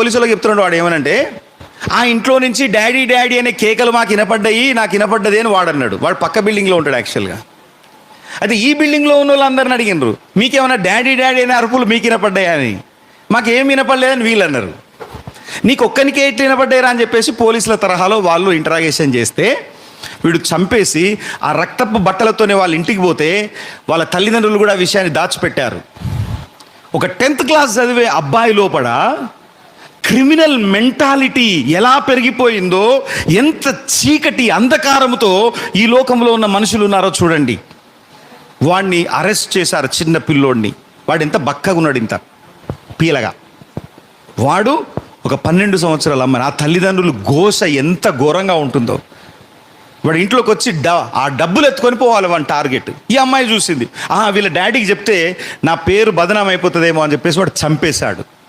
పోలీసులకు చెప్తున్నాడు వాడు ఏమనంటే ఆ ఇంట్లో నుంచి డాడీ డాడీ అనే కేకలు మాకు వినపడ్డాయి నాకు వినపడ్డది అని వాడు అన్నాడు. వాడు పక్క బిల్డింగ్లో ఉంటాడు యాక్చువల్గా. అయితే ఈ బిల్డింగ్లో ఉన్న వాళ్ళందరిని అడిగినారు మీకేమన్నా డాడీ డాడీ అనే అరుపులు మీకు వినపడ్డాయా అని. మాకేం వినపడలేదని వీళ్ళు అన్నారు నీకు ఒక్కనికే ఎట్లా వినపడ్డాయిరా అని చెప్పేసి పోలీసుల తరహాలో వాళ్ళు ఇంటరాగేషన్ చేస్తే వీడు చంపేసి ఆ రక్తపు బట్టలతోనే వాళ్ళ ఇంటికి పోతే వాళ్ళ తల్లిదండ్రులు కూడా ఆ విషయాన్ని దాచిపెట్టారు. ఒక టెన్త్ క్లాస్ చదివే అబ్బాయి లోపల క్రిమినల్ మెంటాలిటీ ఎలా పెరిగిపోయిందో ఎంత చీకటి అంధకారముతో ఈ లోకంలో ఉన్న మనుషులు ఉన్నారో చూడండి. వాడిని అరెస్ట్ చేశారు చిన్న పిల్లోడిని. వాడు ఎంత బక్కగా ఉన్నాడు ఇంత. పీలగా. వాడు ఒక పన్నెండు సంవత్సరాల అమ్మాయి ఆ తల్లిదండ్రులు ఘోష ఎంత ఘోరంగా ఉంటుందో. వాడు ఇంట్లోకి వచ్చి డ ఆ డబ్బులు ఎత్తుకొని పోవాలి వాడి టార్గెట్. ఈ అమ్మాయి చూసింది. ఆ వీళ్ళ డాడీకి చెప్తే నా పేరు బదనాం అయిపోతుందేమో అని చెప్పేసి వాడు చంపేశాడు.